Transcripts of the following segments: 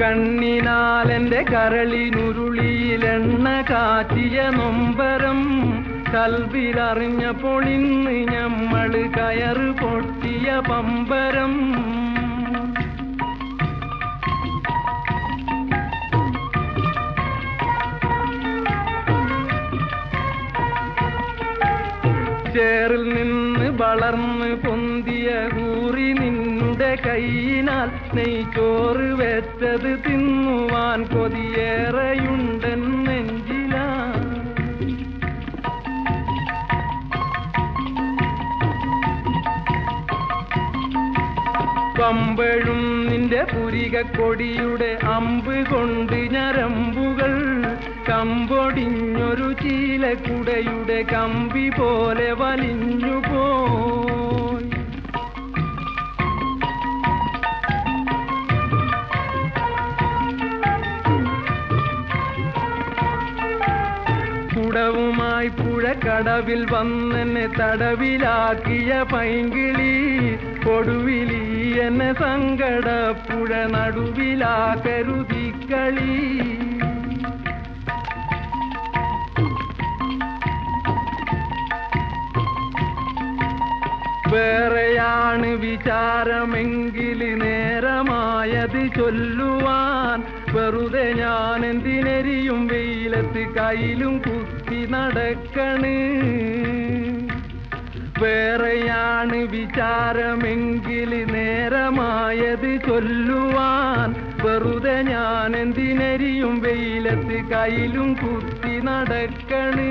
കണ്ണിനാലെന്റെ കരളിനുരുളിയിലെണ്ണ കാറ്റിയ നൊമ്പരം കൽവിലറിഞ്ഞപ്പോൾ ഇന്ന് ഞമ്മൾ കയറ് പൊട്ടിയ പമ്പരം. ചേറിൽ നിന്ന് വളർന്ന് പൊന്തിയ കൂറി നിന്നുടെ കൈയിനാൽ നെയ്ച്ചോറ് വെച്ചത് തിന്നുവാൻ കൊതിയേറെയുണ്ടൻ നെഞ്ചിലാ. പമ്പഴും നിന്റെ പുരികക്കൊടിയുടെ അമ്പ് കൊണ്ട് ഞരമ്പുകൾ കമ്പൊടിഞ്ഞൊരു ചീലക്കുടയുടെ കമ്പി പോലെ വലിഞ്ഞു പോയി കുടവുമായി കടവിൽ വന്നെന്നെ തടവിലാക്കിയ പൈങ്കിളി കൊടുവിലി എന്നെ സങ്കടപ്പുഴ കളി. വേറെയാണ് വിചാരമെങ്കിൽ നേരമായത് ചൊല്ലുവാൻ വെറുതെ ഞാൻ എന്തിനെരിയും വെയിലത്ത് കയ്യിലും കുത്തി നടക്കണ്. വേറെയാണ് വിചാരമെങ്കിൽ നേരമായത് ചൊല്ലുവാൻ വെറുതെ ഞാൻ എന്തിനെരിയും വെയിലത്ത് കയ്യിലും കുത്തി നടക്കണ്.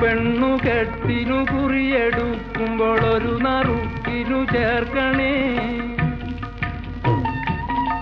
പെണ്ണു കെട്ടിനു കുറിയെടുക്കുമ്പോൾ ഒരു നറുക്കിനു ചേർക്കണേ.